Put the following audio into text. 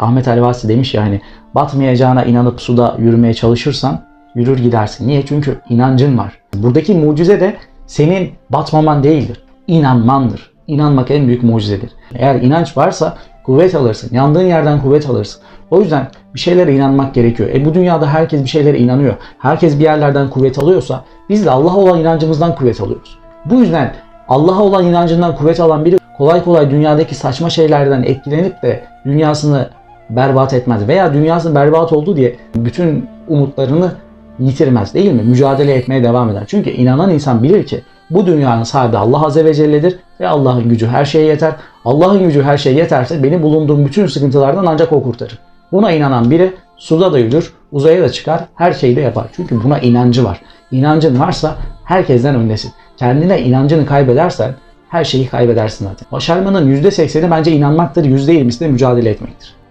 Ahmet Alvasi demiş ya hani batmayacağına inanıp suda yürümeye çalışırsan yürür gidersin. Niye? Çünkü inancın var. Buradaki mucize de senin batmaman değildir. İnanmandır. İnanmak en büyük mucizedir. Eğer inanç varsa kuvvet alırsın. Yandığın yerden kuvvet alırsın. O yüzden bir şeylere inanmak gerekiyor. E bu dünyada herkes bir şeylere inanıyor. Herkes bir yerlerden kuvvet alıyorsa biz de Allah'a olan inancımızdan kuvvet alıyoruz. Bu yüzden Allah'a olan inancından kuvvet alan biri kolay kolay dünyadaki saçma şeylerden etkilenip de dünyasını berbat etmez. Veya dünyası berbat oldu diye bütün umutlarını yitirmez değil mi? Mücadele etmeye devam eder. Çünkü inanan insan bilir ki bu dünyanın sahibi Allah Azze ve Celle'dir ve Allah'ın gücü her şeye yeter. Allah'ın gücü her şeye yeterse beni bulunduğum bütün sıkıntılardan ancak o kurtarır. Buna inanan biri suda da yürür, uzaya da çıkar, her şeyi de yapar. Çünkü buna inancı var. İnancın varsa herkesten öndesin. Kendine inancını kaybedersen her şeyi kaybedersin zaten. Başarmanın %80'i bence inanmaktır, %20'si de mücadele etmektir.